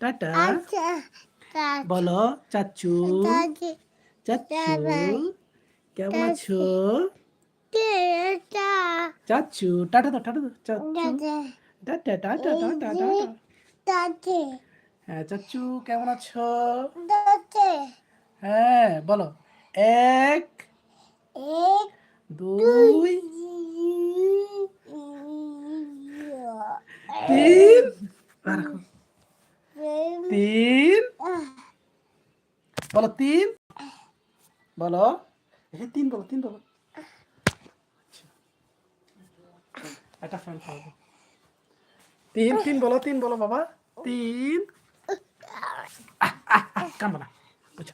Tata. বলো চাচু। চাচু কেমন আছো? চাচু টাটা দাও টাটা দাও চাচু। টাটা টাটা টাটা টাটা। হ্যাঁ চাচু কেমন আছো? হ্যাঁ বলো। এক দুই তিন। রাখো। তিন। বলো তিন। বলো। হ্যাঁ তিন বলো তিন বলো। একটা ফ্যান খাওয়াবো তিন তিন বলো তিন বলো বাবা। তিন। কামবা না বুঝছ?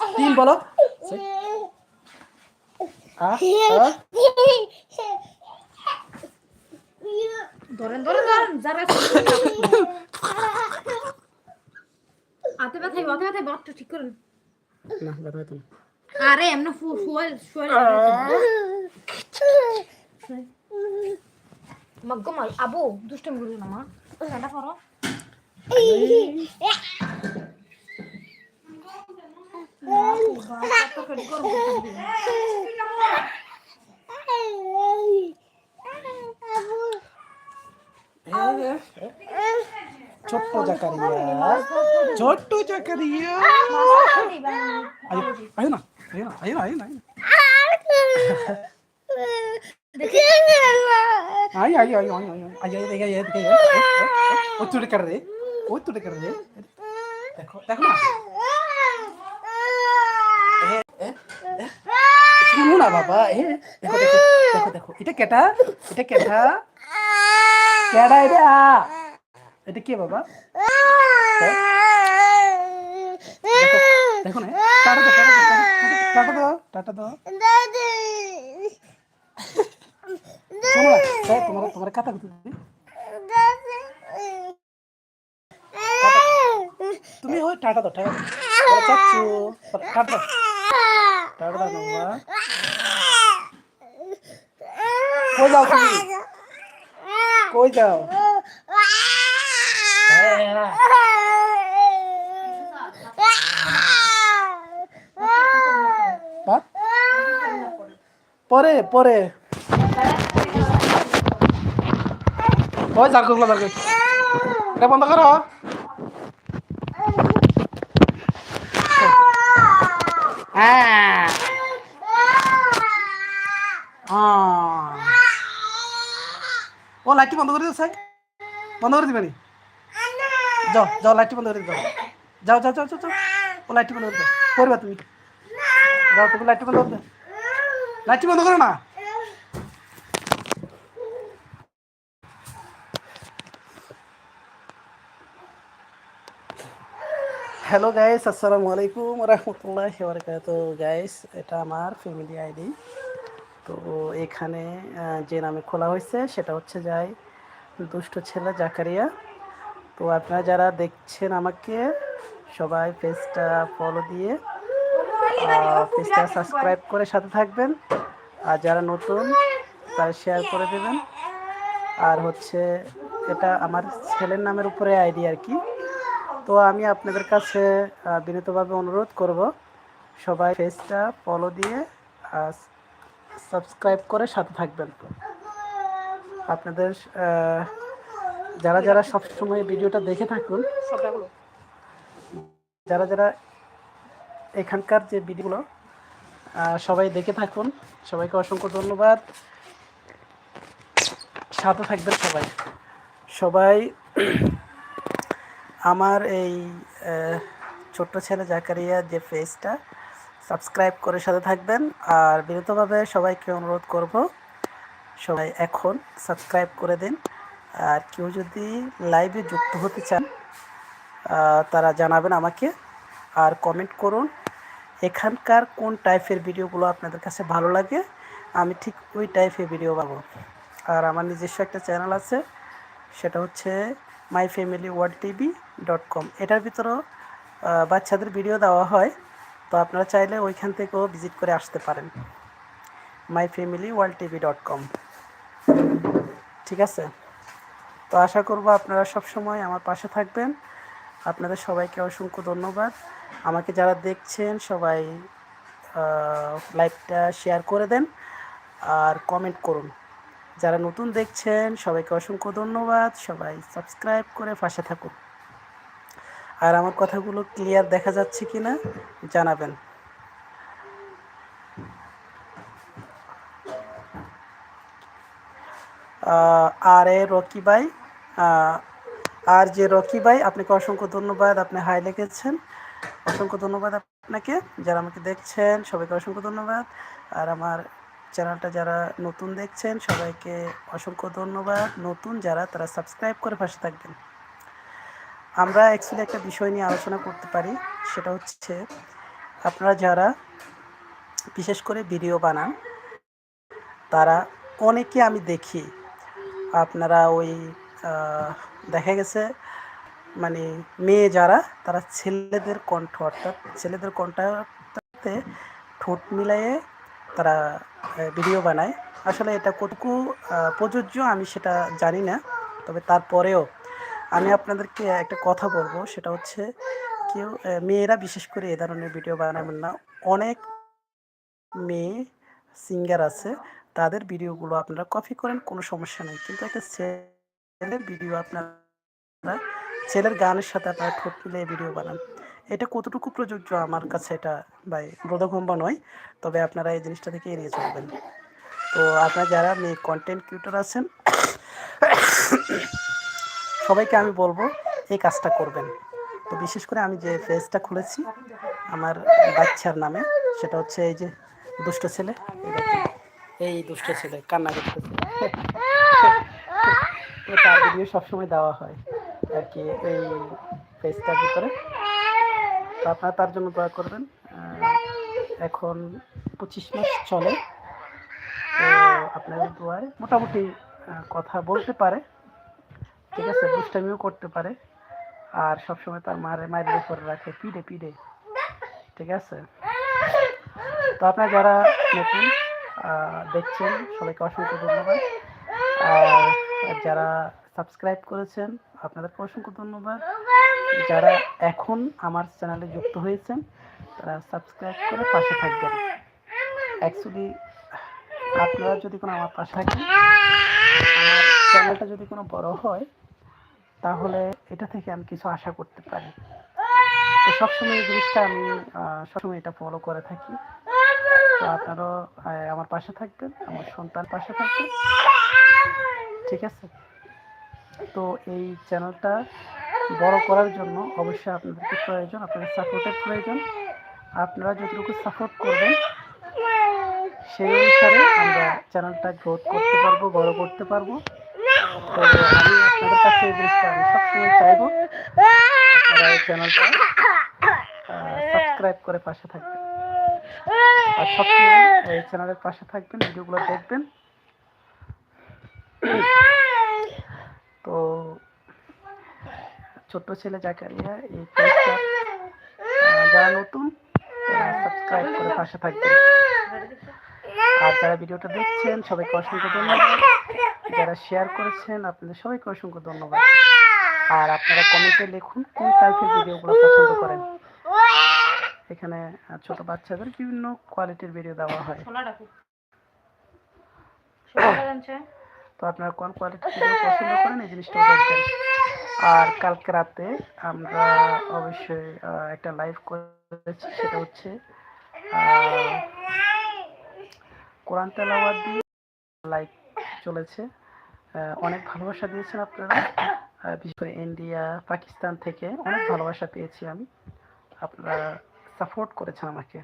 তিন বলো। আহ, আহ, ধরেন ধরেন ধরেন যারা হাতে ব্যথায় হাতে ব্যথায় বাটটা ঠিক করেন। না ব্যথা পেতো না। আরে এমন শুয়ে শুয়ে মগ্গমাল আবু দুষ্টমগুলো না মা? ঠান্ডা করো। ছোট্ট জাকারিয়া ছোট্ট জাকারিয়া আয়ো আয়ো না আয়ো না আয়ো না আয়ো না आयो आयो आयो आयो आयो आयो ये देखा ये देखा ये वो तुड़े कर रहे वो तुड़े कर रहे देखो देखो ना ए ए শুনো না বাবা এ দেখো দেখো দেখো দেখো এটা কেটা এটা কেটা কেডা এটা এটা কে বাবা দেখো না টাটা দাও টাটা দাও টাটা দাও তোমার তোমার কথা কথা তুমি ওই টাটা দাও টাটা দাও টাটা দাও টাটা দাও বাবা কই যাও তুমি কই যাও? হ্যাঁ? পরে পরে। ওই জার করল জার এটা বন্ধ করো। হ্যাঁ আহ। ও লাইটটি বন্ধ করে দিও স্যার বন্ধ করে দিবেনি? যাও যাও, লাইটটি বন্ধ করে দিও যাও। যাও যাও যাও ও লাইটটি বন্ধ করে দাও করবা তুমি। যাও, তুমি লাইটটি বন্ধ করে দাও লাইটটি বন্ধ করো না। হ্যালো গাইস আসসালামু আলাইকুম রহমতুল্লাহ বরকাত গাইস এটা আমার ফ্যামিলি আইডি তো এখানে যে নামে খোলা হয়েছে সেটা হচ্ছে যাই দুষ্ট ছেলে জাকারিয়া। তো আপনারা যারা দেখছেন আমাকে, সবাই পেজটা ফলো দিয়ে পেজটা সাবস্ক্রাইব করে সাথে থাকবেন। আর যারা নতুন, তারা শেয়ার করে দেবেন। আর হচ্ছে, এটা আমার ছেলের নামের উপরে আইডি আর কি। তো আমি আপনাদের কাছে বিনীতভাবে অনুরোধ করব, সবাই পেজটা ফলো দিয়ে সাবস্ক্রাইব করে সাথে থাকবেন আপনাদের যারা যারা সবসময় ভিডিওটা দেখে থাকুন, যারা যারা এখানকার যে ভিডিওগুলো সবাই দেখে থাকুন। সবাইকে অসংখ্য ধন্যবাদ। সাথে থাকবেন সবাই। সবাই আমার এই ছোট্ট ছেলে জাকারিয়া যে পেজটা সাবস্ক্রাইব করে সাথে থাকবেন। আর বিরতভাবে সবাইকে অনুরোধ করব, সবাই এখন সাবস্ক্রাইব করে দিন। আর কেউ যদি লাইভে যুক্ত হতে চান তারা জানাবেন আমাকে। আর কমেন্ট করুন, এখানকার কোন টাইপের ভিডিওগুলো আপনাদের কাছে ভালো লাগে, আমি ঠিক ওই টাইপের ভিডিও পাবো আর আমার নিজস্ব একটা চ্যানেল আছে, সেটা হচ্ছে my family world TV dot com এটার ভিতরেও বাচ্চাদের ভিডিও দেওয়া হয়। তো আপনারা চাইলে ওইখান থেকেও ভিজিট করে আসতে পারেন। My family world TV dot com ঠিক আছে? তো আশা করব আপনারা সব সময় আমার পাশে থাকবেন। আপনাদের সবাইকে অসংখ্য ধন্যবাদ। আমাকে যারা দেখছেন, সবাই লাইভটা শেয়ার করে দেন আর কমেন্ট করুন। যারা নতুন দেখছেন, সবাইকে অসংখ্য ধন্যবাদ। সবাই সাবস্ক্রাইব করে পাশে থাকুন। আর আমার কথাগুলো ক্লিয়ার দেখা যাচ্ছে কি না জানাবেন আর এ রকি ভাই আর যে রকি ভাই, আপনাকে অসংখ্য ধন্যবাদ, আপনি হাই লিখেছেন। অসংখ্য ধন্যবাদ আপনাকে, যারা আমাকে দেখছেন, সবাইকে অসংখ্য ধন্যবাদ। আর আমার চ্যানেলটা যারা নতুন দেখছেন, সবাইকে অসংখ্য ধন্যবাদ। নতুন যারা, তারা সাবস্ক্রাইব করে পাশে থাকবেন। আমরা অ্যাকচুয়ালি একটা বিষয় নিয়ে আলোচনা করতে পারি, সেটা হচ্ছে আপনারা যারা বিশেষ করে ভিডিও বানান, তারা অনেকে আমি দেখি। আপনারা ওই দেখা গেছে মানে মেয়ে যারা, তারা ছেলেদের কণ্ঠ, অর্থাৎ ছেলেদের কণ্ঠতে ঠোঁট মিলাইয়ে তারা ভিডিও বানায়। আসলে এটা কতটুকু প্রযোজ্য আমি সেটা জানি না, তবে তারপরেও আমি আপনাদেরকে একটা কথা বলব, সেটা হচ্ছে কেউ মেয়েরা বিশেষ করে এ ধরনের ভিডিও বানাবেন না। অনেক মেয়ে সিঙ্গার আছে, তাদের ভিডিওগুলো আপনারা কপি করেন, কোনো সমস্যা নেই। কিন্তু একটা ছেলের ভিডিও আপনারা, ছেলের গানের সাথে আপনারা ঠোঁট মিলিয়ে ভিডিও বানান। এটা কতটুকু প্রযোজ্য আমার কাছে এটা ভাই বোধগম্য নয়, তবে আপনারা এই জিনিসটা থেকে এড়িয়ে চলবেন। তো আপনারা যারা মেয়ে কন্টেন্ট ক্রিয়েটর আছেন সবাইকে আমি বলব, এই কাজটা করবেন। তো বিশেষ করে আমি যে পেজটা খুলেছি, আমার বাচ্চার নামে, সেটা হচ্ছে এই যে দুষ্ট ছেলে। এই দুষ্ট ছেলে, কান্না করতেছে। তো তার ভিডিও সবসময় দেওয়া হয় আর কি, এই পেজটার ভিতরে। তো আপনারা তার জন্য দয়া করবেন। এখন পঁচিশ মাস চলে। তো আপনাদের দোয়ায় মোটামুটি কথা বলতে পারে। ঠিক আছে, দুষ্টামিও করতে পারে। আর সবসময় তার মারে মায়ের উপরে রাখে। পিড়ে পিড়ে। ঠিক আছে? তো আপনারা যারা নতুন দেখছেন, সবাইকে অসংখ্য ধন্যবাদ। আর যারা সাবস্ক্রাইব করেছেন, আপনাদেরকে অসংখ্য ধন্যবাদ। যারা এখন আমার চ্যানেলে যুক্ত হয়েছেন, তারা সাবস্ক্রাইব করে পাশে থাকবেন। অ্যাকচুয়ালি আপনারা যদি কোনো আমার পাশে থাকেন, আমার চ্যানেলটা যদি কোনো বড় হয় তাহলে এটা থেকে আমি কিছু আশা করতে পারি। তো সবসময় এই জিনিসটা আমি সবসময় এটা ফলো করে থাকি। তো আপনারাও আমার পাশে থাকবেন, আমার সন্তান পাশে থাকবেন। ঠিক আছে? তো এই চ্যানেলটা বড় করার জন্য অবশ্যই আপনাদেরকে প্রয়োজন, আপনাদের সাপোর্টের প্রয়োজন। আপনারা যতটুকু সাপোর্ট করবেন, সেই অনুসারে আমরা চ্যানেলটা গ্রোথ করতে পারব, বড় করতে পারব। তো আমি সবসময় চাইব আপনারা এই চ্যানেলটা সাবস্ক্রাইব করে পাশে থাকবেন আর সবসময় এই চ্যানেলের পাশে থাকবেন ভিডিওগুলো দেখবেন তো ছোট্ট ছেলে জাকারিয়া এই পেজটা যারা নতুন সাবস্ক্রাইব করে পাশে থাকবেন আর যারা ভিডিওটা দেখছেন, সবাইকে অসংখ্য ধন্যবাদ। যারা শেয়ার করেছেন আপনাদের সবাইকে অসংখ্য ধন্যবাদ। আর আপনারা কমেন্টে লিখুন কোন টাইপের ভিডিওগুলো পছন্দ করেন। এখানে ছোট বাচ্চাদের বিভিন্ন কোয়ালিটির ভিডিও দেওয়া হয়। তো আপনারা কোন কোয়ালিটির ভিডিও পছন্দ করেন এই জিনিসটাও দেখবেন আর কালকে রাতে আমরা অবশ্যই একটা লাইভ করেছি সেটা হচ্ছে কোরআন তেলাওয়াত দিয়ে লাইভ চলেছে। অনেক ভালোবাসা দিয়েছেন আপনারা। বিশেষ করে ইন্ডিয়া পাকিস্তান থেকে অনেক ভালোবাসা পেয়েছি আমি। আপনারা সাপোর্ট করেছেন আমাকে।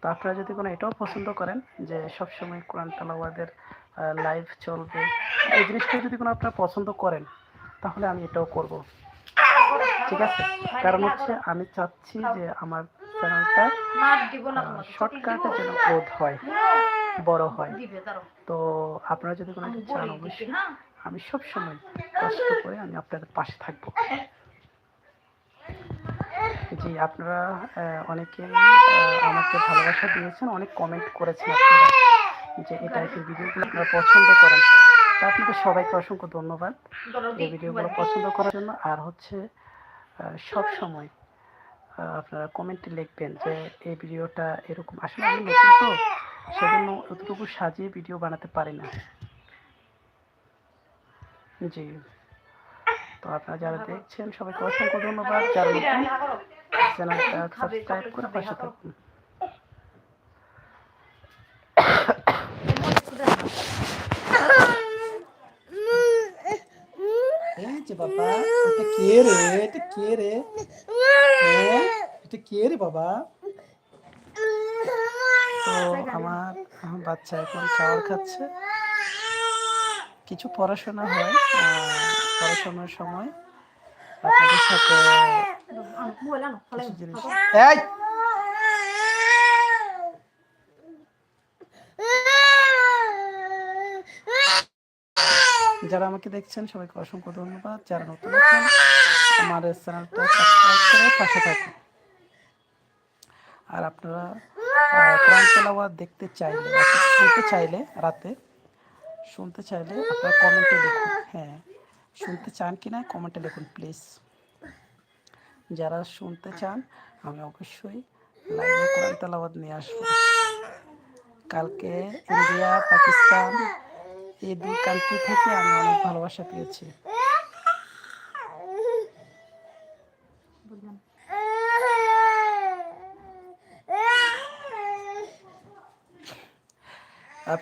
তো আপনারা যদি কোনো এটাও পছন্দ করেন যে সবসময় কোরআন তালাওয়াদের লাইভ চলবে এই জিনিসটা যদি কোনো আপনারা পছন্দ করেন তাহলে আমি এটাও করব। ঠিক আছে? কারণ হচ্ছে আমি চাচ্ছি যে আমার চ্যানেলটা শর্টকাটে যেন গ্রোথ হয় বড় হয়। তো আপনারা যদি কোনো চান অবশ্যই। আমি সব সময় কষ্ট করে আমি আপনাদের পাশে থাকব। জি আপনারা অনেকে আমাকে ভালোবাসা দিয়েছেন অনেক কমেন্ট করেছেন আপনারা যে এই টাইপের ভিডিওগুলো আপনারা পছন্দ করেন। তো আপনাদের সবাইকে অসংখ্য ধন্যবাদ। এই ভিডিওগুলো পছন্দ করার জন্য। আর হচ্ছে সব সময় আপনারা কমেন্টে লিখবেন যে এই ভিডিওটা এরকম আসলে আমি নতুন তো সেজন্য অতটুকু সাজিয়ে ভিডিও বানাতে পারি না। জি। তো আপনারা যারা দেখছেন সবাইকে অসংখ্য ধন্যবাদ। যারা নতুন চ্যানেলটা সাবস্ক্রাইব করে পাশে থাকুন। বাবা এটা কে রে? এটা কে রে? হ্যাঁ? এটা কে রে বাবা? তো আমার বাচ্চা এখন খাবার খাচ্ছে। কিছু পড়াশোনা হয় পড়াশোনার সময়। আপনাদের সাথে যারা আমাকে দেখছেন, সবাইকে অসংখ্য ধন্যবাদ। যারা নতুন আছেন, আমার চ্যানেলটা সাবস্ক্রাইব করে পাশে থাকুন। আর আপনারা দেখতে চাইলে চাইলে রাতে শুনতে চাইলে আপনারা কমেন্টে লিখুন। হ্যাঁ শুনতে চান কি না, কমেন্টে লিখুন প্লিজ যারা শুনতে চান, আমি অবশ্যই লাইভে কোরআন তেলাওয়াত নিয়ে আসব। কালকে ইন্ডিয়া, পাকিস্তান, এই দুই কান্ট্রি থেকে আমি অনেক ভালোবাসা পেয়েছি।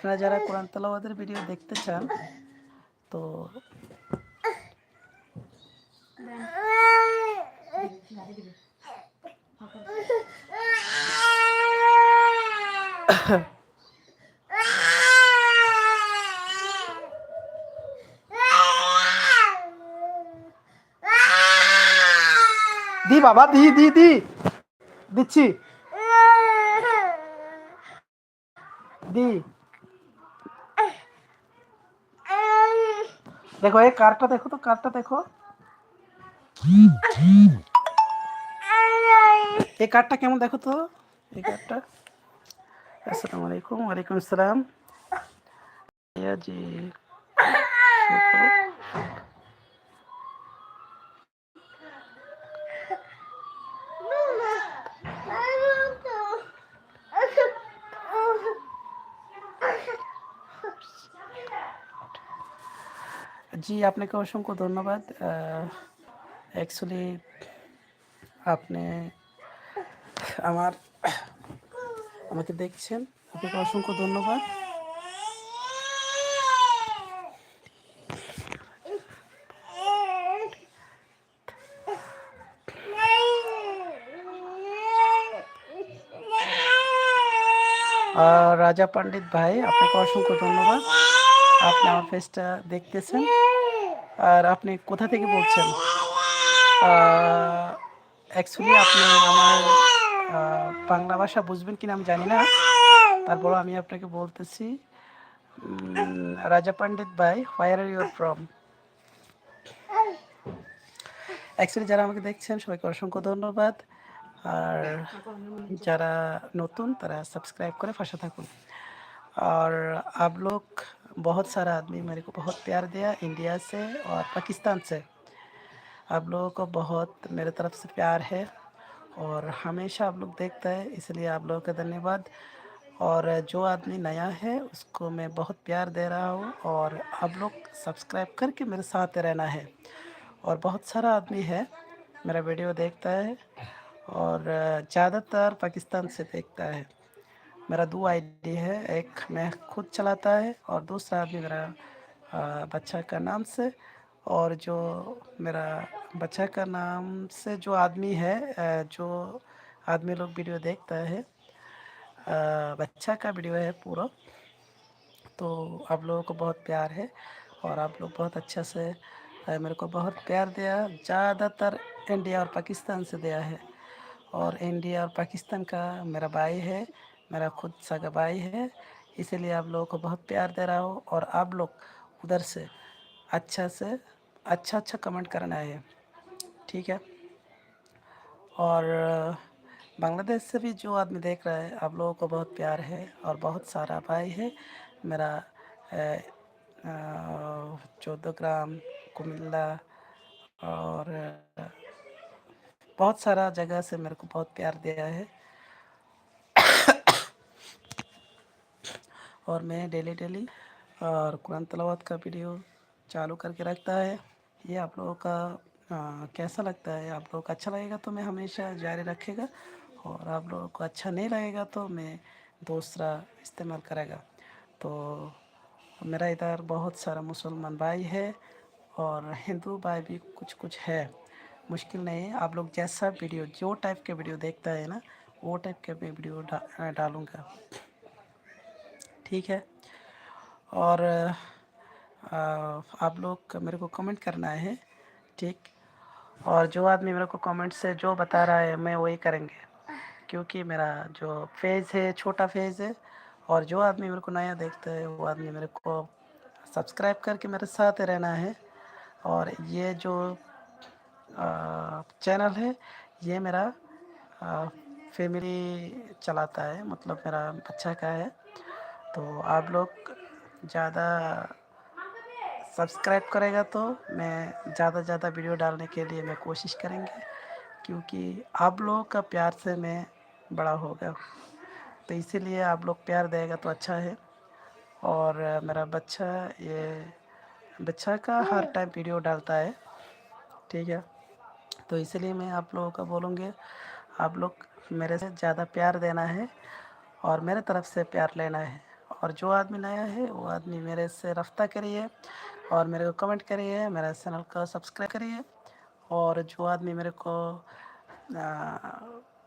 আপনারা যারা কোরআন তেলাওয়াতের ভিডিও দেখতে চান, তো দি বাবা, দি দি দি। দিচ্ছি। দি। দেখো, এই কারটা দেখো তো কারটা দেখো। এই কারটা কেমন দেখো তো? এই কারটা আসসালামু আলাইকুম, ওয়ালাইকুম আসসালাম। জি জি, আপনাকে অসংখ্য ধন্যবাদ। অ্যাকচুয়ালি আপনি আমার, আমাকে দেখছেন। আপনাকে অসংখ্য ধন্যবাদ। রাজা পণ্ডিত ভাই, আপনাকে অসংখ্য ধন্যবাদ। আপনি আমার ফেসটা দেখতেছেন। আর আপনি কোথা থেকে বলছেন অ্যাকচুয়ালি আপনি আমার আহ, বাংলা ভাষা বুঝবেন কিনা আমি জানি না তারপর আমি আপনাকে বলতেছি উম, রাজা পণ্ডিত ভাই where are your from actually যারা আমাকে দেখছেন সবাইকে অসংখ্য ধন্যবাদ আর যারা নতুন তারা सब्सक्राइब করে পাশে থাকুন और आप लोग बहुत सारा आदमी मेरे को बहुत प्यार दिया इंडिया से और पाकिस्तान से। आप लोगों को बहुत मेरे तरफ़ से प्यार है और हमेशा आप लोग देखते हैं, इसलिए आप लोगों का धन्यवाद। और जो आदमी नया है, उसको मैं बहुत प्यार दे रहा हूँ और आप लोग सब्सक्राइब करके मेरे साथ रहना है। और बहुत सारा आदमी है, मेरा वीडियो देखता है और ज़्यादातर पाकिस्तान से देखता है। मेरा दो आईडी है, एक मैं खुद चलाता है और दूसरा आदमी मेरा बच्चा का नाम से। और जो मेरा बच्चा का नाम से जो आदमी है जो आदमी लोग वीडियो देखता है बच्चा का वीडियो है पूरा। तो आप लोगों को बहुत प्यार है और आप लोग बहुत अच्छा से मेरे को बहुत प्यार दिया। ज़्यादातर इंडिया और पाकिस्तान से दिया है। और इंडिया और पाकिस्तान का मेरा भाई है मेरा खुद सगा भाई है। इसीलिए आप लोगों को बहुत प्यार दे रहा हूँ और आप लोग उधर से अच्छा से अच्छा अच्छा कमेंट करना है। ठीक है? और बांग्लादेश से भी जो आदमी देख रहा है, आप लोगों को बहुत प्यार है और बहुत सारा भाई है। मेरा चौदह ग्राम, कुमिल्ला और बहुत सारा जगह से मेरे को बहुत प्यार दिया है। और मैं डेली डेली और कुरान तलावत का वीडियो चालू करके रखता है। ये आप लोगों का आ, कैसा लगता है? आप लोगों को अच्छा लगेगा तो मैं हमेशा जारी रखेगा और आप लोगों को अच्छा नहीं लगेगा तो मैं दूसरा इस्तेमाल करेगा। तो मेरा इधर बहुत सारा मुसलमान भाई है और हिंदू भाई भी कुछ कुछ है। मुश्किल नहीं है आप लोग जैसा वीडियो जो टाइप के वीडियो देखता है ना वो टाइप के वीडियो डा, डालूँगा। ठीक है। और आप लोग मेरे को कमेंट करना है, ठीक? और जो आदमी मेरे को कमेंट से जो बता रहा है, मैं वही करेंगे। क्योंकि मेरा जो फ़ेज़ है, छोटा फ़ेज़ है, और जो आदमी मेरे को नया देखता है, वो आदमी मेरे को सब्सक्राइब करके मेरे साथ रहना है। और ये जो चैनल है, ये मेरा फैमिली चलाता है मतलब मेरा बच्चा का है। तो आप लोग ज़्यादा सब्सक्राइब करेगा तो मैं ज़्यादा ज़्यादा वीडियो डालने के लिए मैं कोशिश करेंगे क्योंकि आप लोगों का प्यार से मैं बड़ा होगा तो इसीलिए आप लोग प्यार देगा तो अच्छा है। और मेरा बच्चा ये बच्चा का हर टाइम वीडियो डालता है ठीक है? तो इसलिए मैं आप लोगों का बोलूँगी आप लोग मेरे से ज़्यादा प्यार देना है और मेरे तरफ़ से प्यार लेना है। और जो आदमी नया है वो आदमी मेरे से रफ्ता करिए और मेरे को कमेंट करिए मेरा चैनल को सब्सक्राइब करिए और जो आदमी मेरे को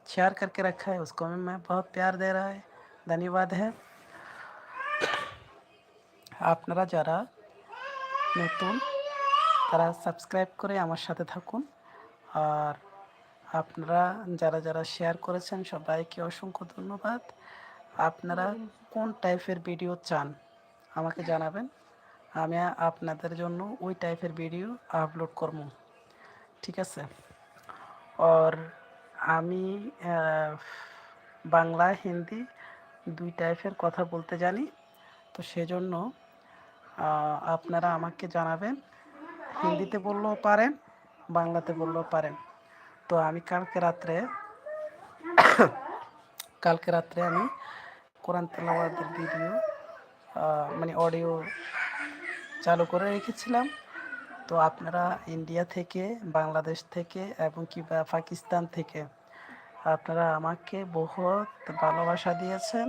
शेयर करके रखा है उसको भी मैं बहुत प्यार दे रहा है धन्यवाद है আপনারা যারা নতুন তারা সাবস্ক্রাইব করে আমার সাথে থাকুন আর আপনারা যারা যারা শেয়ার করেছেন সবাইকে অসংখ্য ধন্যবাদ আপনারা কোন টাইপের ভিডিও চান, আমাকে জানাবেন। আমি আপনাদের জন্য ওই টাইপের ভিডিও আপলোড করব। ঠিক আছে? আর আমি বাংলা, হিন্দি দুই টাইপের কথা বলতে জানি। তো সেজন্য আপনারা আমাকে জানাবেন। হিন্দিতে বললেও পারেন, বাংলাতে বললেও পারেন। তো আমি কালকে রাত্রে কালকে রাত্রে আমি কোরআন তেলাওয়াতের ভিডিও মানে অডিও চালু করে রেখেছিলাম। তো আপনারা ইন্ডিয়া থেকে, বাংলাদেশ থেকে এবং কি পাকিস্তান থেকে আপনারা আমাকে বহুত ভালোবাসা দিয়েছেন,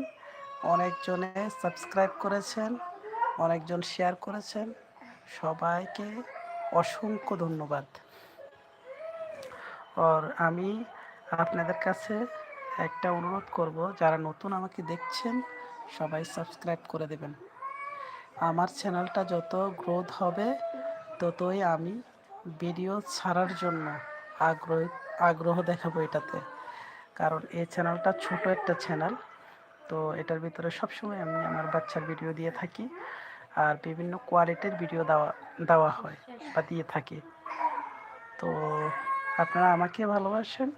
অনেকজনে সাবস্ক্রাইব করেছেন, অনেকজন শেয়ার করেছেন। সবাইকে অসংখ্য ধন্যবাদ। আর আমি আপনাদের কাছে একটা অনুরোধ করব, যারা নতুন আমাকে দেখছেন, সবাই সাবস্ক্রাইব করে দেবেন। আমার চ্যানেলটা যত গ্রোথ হবে, ততই আমি ভিডিও ছাড়ার জন্য আগ্রহ আগ্রহ দেখাবো এটাতে। কারণ এই চ্যানেলটা ছোট একটা চ্যানেল, তো এটার ভিতরে সবসময় আমি আমার বাচ্চার ভিডিও দিয়ে থাকি আর বিভিন্ন কোয়ালিটির ভিডিও দেওয়া দেওয়া হয় বা দিয়ে থাকি। তো আপনারা আমাকে ভালোবাসেন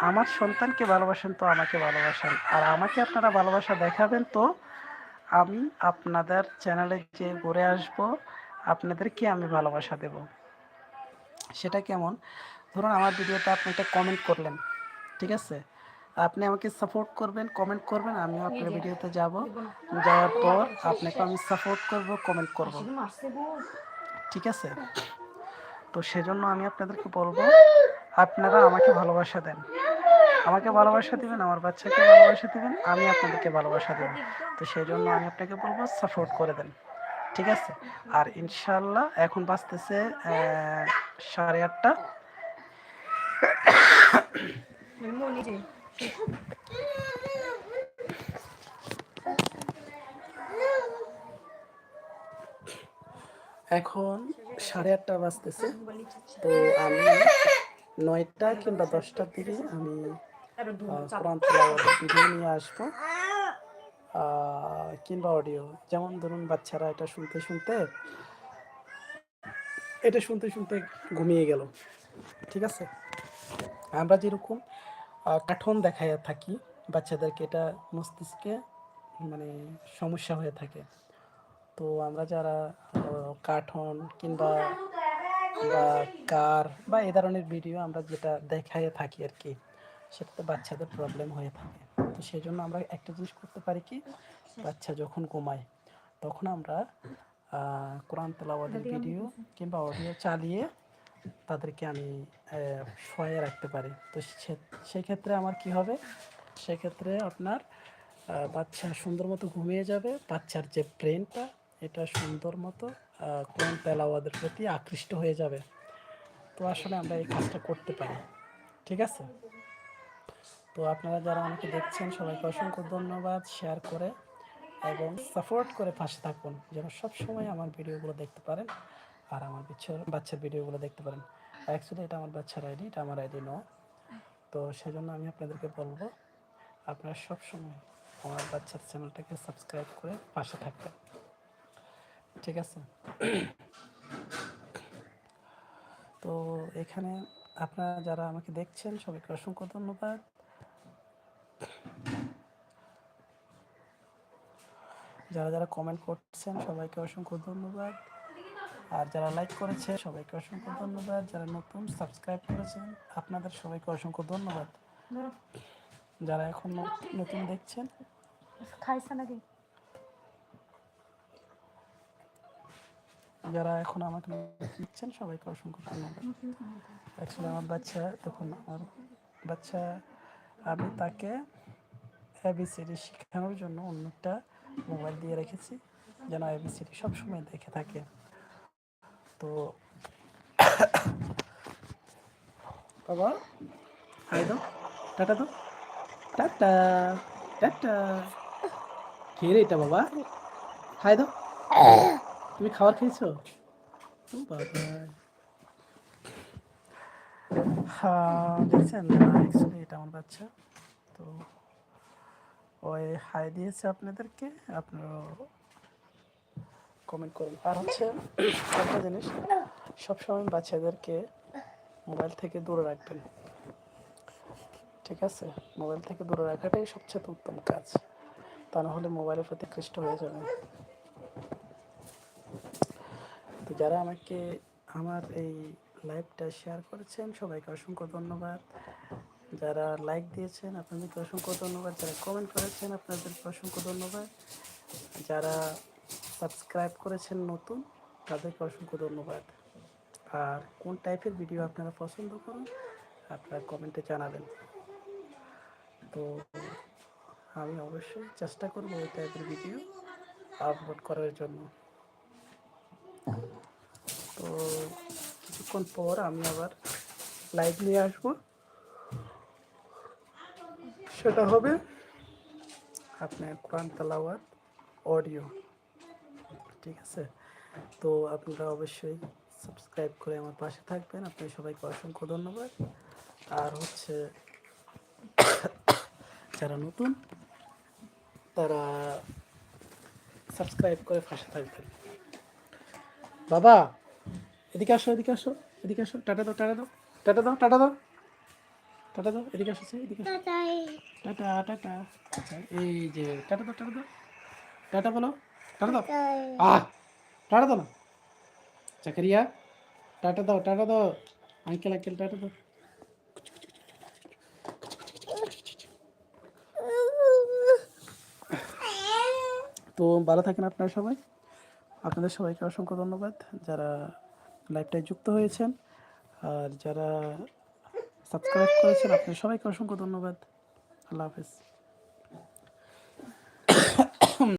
আমার সন্তানকে ভালোবাসেন তো আমাকে ভালোবাসেন আর আমাকে আপনারা ভালোবাসা দেখাবেন তো আমি আপনাদের চ্যানেলে যে ঘুরে আসব আপনাদেরকে আমি ভালোবাসা দেব সেটা কেমন ধরুন আমার ভিডিওতে আপনি একটা কমেন্ট করলেন ঠিক আছে আপনি আমাকে সাপোর্ট করবেন কমেন্ট করবেন আমিও আপনার ভিডিওতে যাব যাওয়ার পর আপনাকে আমি সাপোর্ট করব কমেন্ট করব ঠিক আছে তো সেজন্য আমি আপনাদেরকে বলব আপনারা আমাকে ভালোবাসা দেন। আমাকে ভালোবাসা দিবেন, আমার বাচ্চাকে ভালোবাসা দিবেন, আমি আপনাদেরকে ভালোবাসা দেব। তো সেই জন্য আমি আপনাকে বলব সাপোর্ট করে দেন। ঠিক আছে? আর ইনশাল্লাহ এখন বাজতেছে সাড়ে আটটা। এখন সাড়ে আটটা বাজতেছে। তো আমি নয়টা কিংবা দশটার দিকে আমি কোরআন ভিডিও নিয়ে আসব। কিংবা অডিও যেমন ধরুন বাচ্চারা এটা শুনতে শুনতে এটা শুনতে শুনতে ঘুমিয়ে গেল। ঠিক আছে? আমরা যেরকম কাঠন দেখায় থাকি বাচ্চাদেরকে এটা মস্তিষ্কে মানে সমস্যা হয়ে থাকে। তো তো আমরা যারা কার্টুন কিংবা বা কার বা এই ধরনের ভিডিও আমরা যেটা দেখাই থাকি আর কি সেটাতে বাচ্চাদের প্রবলেম হয়ে থাকে। তো সেই জন্য আমরা একটা জিনিস করতে পারি কি বাচ্চা যখন ঘুমায় তখন আমরা কোরআন তেলাওয়াতের ভিডিও কিংবা অডিও চালিয়ে তাদেরকে আমি শোয়ে রাখতে পারি। তো সে- সেই ক্ষেত্রে আমার কি হবে? সেক্ষেত্রে আপনার বাচ্চা সুন্দর মতো ঘুমিয়ে যাবে। বাচ্চার যে ব্রেনটা এটা সুন্দর মতো কোরআন তেলাওয়াদের প্রতি আকৃষ্ট হয়ে যাবে। তো আসলে আমরা এই কাজটা করতে পারি। ঠিক আছে? তো আপনারা যারা আমাকে দেখছেন, সবাইকে অসংখ্য ধন্যবাদ শেয়ার করে এবং সাপোর্ট করে পাশে থাকুন, যেন সব সময় আমার ভিডিওগুলো দেখতে পারেন আর আমার বাচ্চার ভিডিওগুলো দেখতে পারেন। অ্যাকচুয়ালি এটা আমার বাচ্চার আইডি এটা আমার আইডি নয় তো সেজন্য আমি আপনাদেরকে বলব, আপনারা সব সময় আমার বাচ্চার চ্যানেলটাকে সাবস্ক্রাইব করে পাশে থাকবেন। ঠিক আছে। তো এখানে আপনারা যারা আমাকে দেখছেন সবাইকে অসংখ্য ধন্যবাদ। যারা যারা কমেন্ট করছেন সবাইকে অসংখ্য ধন্যবাদ। আর যারা লাইক করেছে সবাইকে অসংখ্য ধন্যবাদ। যারা নতুন সাবস্ক্রাইব করেছেন আপনাদের সবাইকে অসংখ্য ধন্যবাদ। যারা এখন নতুন দেখছেন খাইছে নাকি? যারা এখন আমাকে দেখছেন, সবাইকে অসংখ্য ধন্যবাদ। অ্যাকচুয়ালি আমার বাচ্চা তখন আমার বাচ্চা, আমি তাকে এবিসিডি শেখানোর জন্য অন্য একটা মোবাইল দিয়ে রেখেছি, যেন এবিসিডি সবসময় দেখে থাকে। তো বাবা হাই দাও টাটা দাও টাটা টাটা। কে রে এটা বাবা? হাই দাও তুমি খাবার খেয়েছো? হ্যাঁ দেখছেন এটা আমার বাচ্চা। তো ওই হাই দিয়েছে আপনাদেরকে আপনারা কমেন্ট করুন। আর হচ্ছে একটা জিনিস, সবসময় বাচ্চাদেরকে মোবাইল থেকে দূরে রাখবেন। ঠিক আছে? মোবাইল থেকে দূরে রাখাটাই সবচেয়ে উত্তম কাজ। তা না হলে মোবাইলের প্রতি আকৃষ্ট হয়ে যাবে তো যারা আমাকে আমার এই লাইভটা শেয়ার করেছেন, সবাইকে অসংখ্য ধন্যবাদ। যারা লাইক দিয়েছেন, আপনাদেরকে অসংখ্য ধন্যবাদ। যারা কমেন্ট করেছেন, আপনাদেরকে অসংখ্য ধন্যবাদ। যারা সাবস্ক্রাইব করেছেন নতুন, তাদেরকে অসংখ্য ধন্যবাদ। আর কোন টাইপের ভিডিও আপনারা পছন্দ করুন, আপনারা কমেন্টে জানাবেন। তো আমি অবশ্যই চেষ্টা করব ওই টাইপের ভিডিও আপলোড করার জন্য। তো কিছুক্ষণ পর আমি আবার লাইভ নিয়ে আসব। সেটা হবে আপনার কোরআন তালাওয়াত অডিও ঠিক আছে? তো আপনারা অবশ্যই সাবস্ক্রাইব করে আমার পাশে থাকবেন। আপনি সবাইকে অসংখ্য ধন্যবাদ। আর হচ্ছে যারা নতুন, তারা সাবস্ক্রাইব করে পাশে থাকবেন। বাবা! এদিকে আসো এদিকে আসো এদিকে আসো। টাটা দাও টাটা দাও টাটা দাও টাটা দাও। টাটা দাও এদিকে আসো এদিকে টাটা টাটা আচ্ছা এই যে টাটা দাও টাটা দাও। টাটা বলো টাটা দাও। আহ টাটা দাও না। চাকরিয়া টাটা দাও টাটা দাও। আঙ্কেল আঙ্কেল টাটা দাও। তো ভালো থাকেন আপনারা সবাই। আপনাদের সবাইকে অসংখ্য ধন্যবাদ। যারা লাইভটায় যুক্ত হয়েছেন। আর যারা সাবস্ক্রাইব করেছেন আপনাদের সবাইকে অসংখ্য ধন্যবাদ। আল্লাহ হাফেজ।